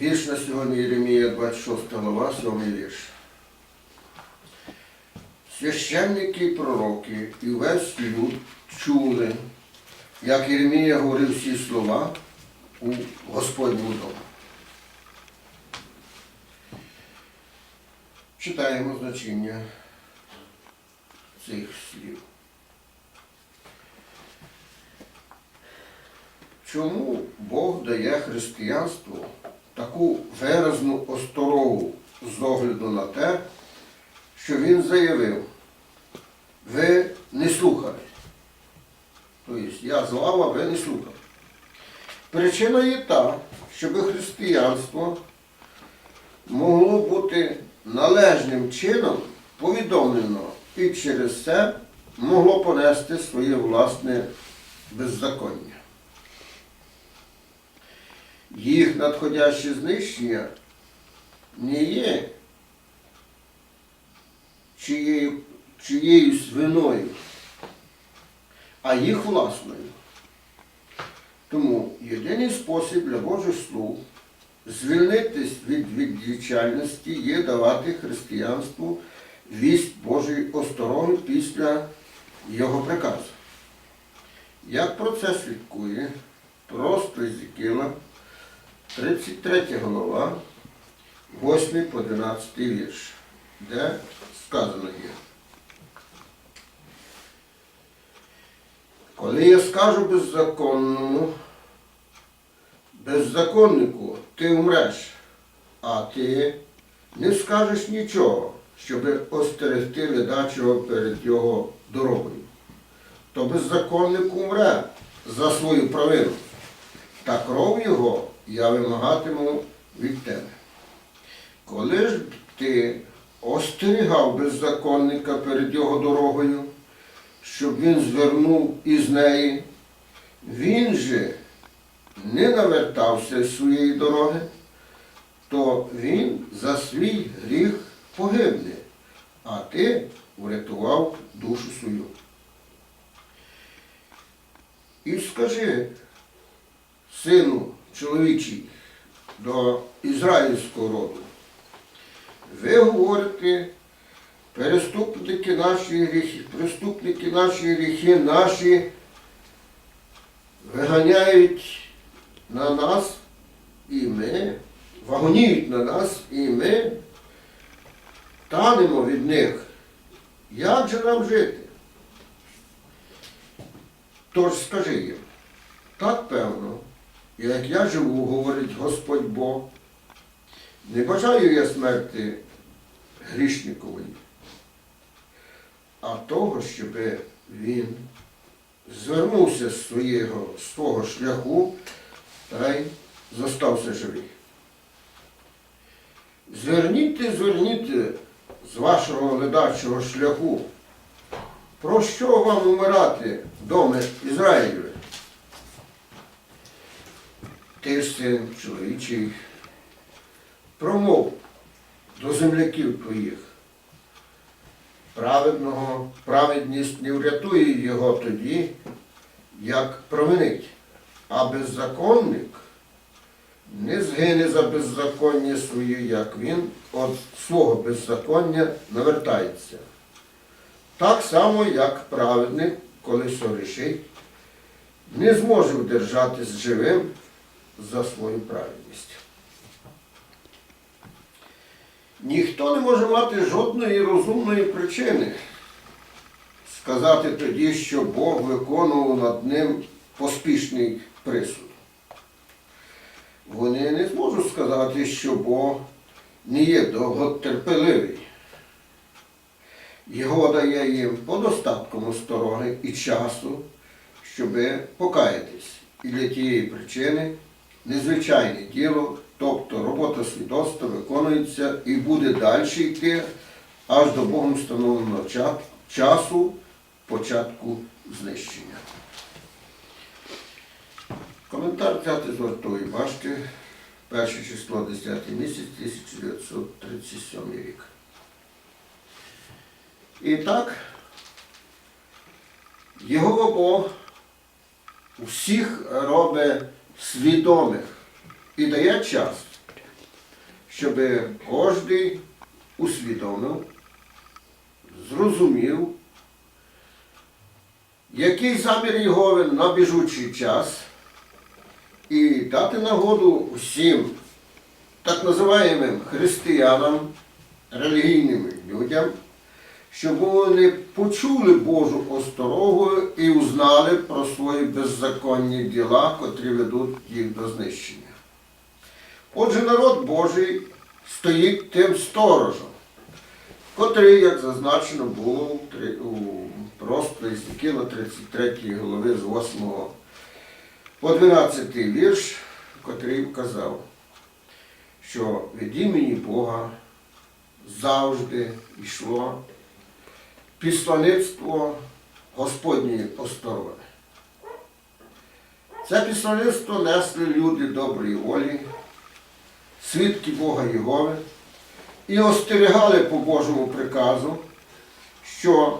Вірш на сьогодні Єремія 26 глава, 7 вірш. Священники пророки і весь люд чули, як Єремія говорив всі слова у Господньому домі. Читаємо значення цих слів. Чому Бог дає християнству таку виразну осторогу з огляду на те, що Він заявив, ви не слухали. Тобто я звав, а ви не слухали. Причина є та, щоб християнство могло бути належним чином повідомлено і через це могло понести своє власне беззаконня. Їх надходяще знищення не є чиєю, чиєюсь виною, а їх власною. Тому єдиний спосіб для Божих слуг звільнитись від відвічальності є давати християнству вість Божої остороги після його приказу. Як про це слідкує просто Езекіла, 33 голова, 8 по 11 вірш, де сказано є. Коли я скажу беззаконному, беззаконнику, ти умреш, а ти не скажеш нічого, щоб остерегти ледачого перед його дорогою, то беззаконник умре за свою провину, та кров його я вимагатиму від тебе. Коли ж ти остерігав беззаконника перед його дорогою, щоб він звернув із неї, він же не навертався з своєї дороги, то він за свій гріх погибне, а ти врятував душу свою. І скажи, сину чоловічий, до ізраїльського роду, ви говорите, переступники наші гріхи, преступники наші гріхи наші виганяють на нас і ми, вагоніють на нас і ми танемо від них. Як же нам жити? Тож скажи їм, так певно, як я живу, говорить Господь Бог, не бажаю я смерти грішникової, а того, щоб він звернувся з свого, з свого шляху та й зостався живий. Зверніть, зверніть з вашого ледачого шляху. Про що вам умирати, доме Ізраїлю? Ти син чоловічий, промов до земляків твоїх. Праведного праведність не врятує його тоді, як провинить, а беззаконник не згине за беззаконня своє, як він від свого беззаконня навертається. Так само, як праведник, коли сорішить, не зможе вдержатись живим за свою праведність. Ніхто не може мати жодної розумної причини сказати тоді, що Бог виконував над ним поспішний присуд. Вони не зможуть сказати, що Бог не є довготерпеливий. Його дає їм по достаткому сторони і часу, щоб покаятись. І для тієї причини незвичайне діло, тобто робота свідоцтва виконується і буде далі йти аж до Богом встановленого часу початку знищення. Коментар взяти з вартової башти, перше число 10 місяць 1937 рік. І так, його Бог усіх робить свідомих і дає час, щоб кожен усвідомив, зрозумів, який замір Єгови на біжучий час, і дати нагоду всім так називаємим християнам, релігійним людям, щоб вони почули Божу осторогу і узнали про свої беззаконні діла, котрі ведуть їх до знищення. Отже, народ Божий стоїть тим сторожем, котрий, як зазначено було у просто Єзекіла 33 голови з 8 по 12 вірш, котрий вказав, що від імені Бога завжди йшло післаництво Господньої осторони. Це післаництво несли люди доброї волі, свідки Бога Єгови, і остерігали по Божому приказу, що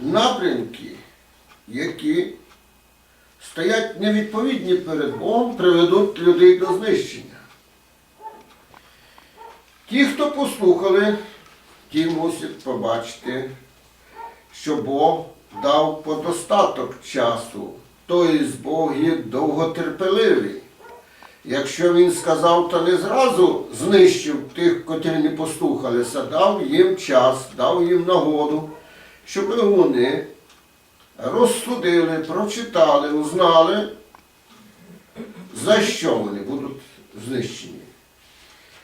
напрямки, які стоять невідповідні перед Богом, приведуть людей до знищення. Ті, хто послухали, ті мусять побачити, що Бог дав подостаток часу, тобто Бог є довготерпеливий. Якщо він сказав, то не зразу знищив тих, котрі не послухалися, дав їм час, дав їм нагоду, щоб вони розсудили, прочитали, узнали, за що вони будуть знищені.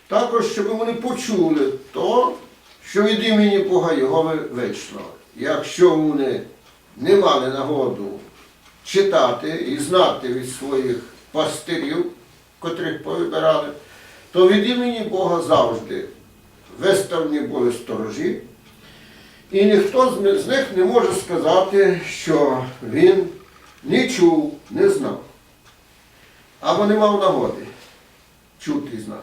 Також, щоб вони почули то, що від імені Бога Єгови вийшло. Якщо вони не мали нагоду читати і знати від своїх пастирів, котрих повибирали, то від імені Бога завжди виставні були сторожі, і ніхто з них- не може сказати, що він не чув, не знав, або не мав нагоди чути і знати.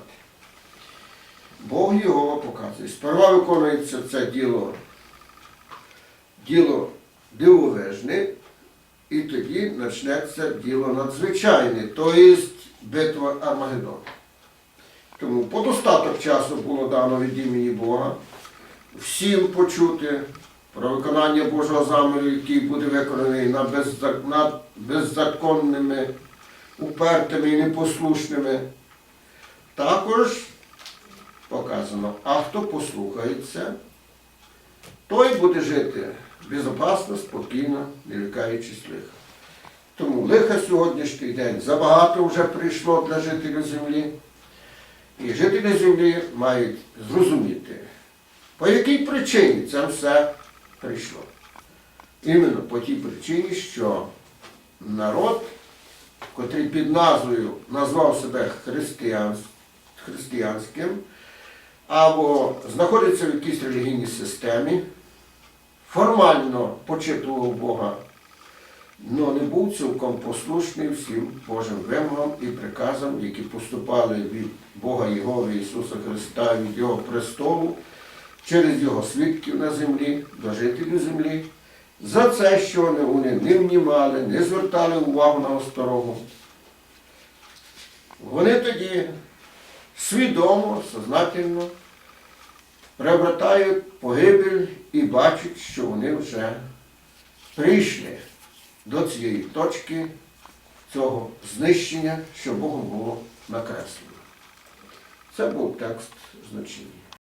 Бог його показує. Сперва виконується це діло, діло дивовижне, і тоді почнеться діло надзвичайне, тобто битва Армагеддон. Тому подостаток часу було дано від імені Бога всім почути про виконання Божого заміру, який буде виконаний беззак- над беззаконними, упертими і непослушними. Також показано, а хто послухається, той буде жити безпечно, спокійно, не лякаючись лиха. Тому лиха сьогоднішній день забагато вже прийшло для жителів землі. І жителі землі мають зрозуміти, по якій причині це все прийшло. Іменно по тій причині, що народ, котрий під назвою назвав себе християнським, або знаходиться в якійсь релігійній системі, формально почитував Бога, але не був цілком послушний всім Божим вимогам і приказам, які поступали від Бога Єгови Ісуса Христа, від Його престолу, через Його свідків на землі, до жителів землі, за це, що вони не внімали, не звертали увагу на осторогу. Вони тоді свідомо, сознательно приобретають погибель і бачать, що вони вже прийшли до цієї точки цього знищення, що Богом було накреслено. Це був текст значення.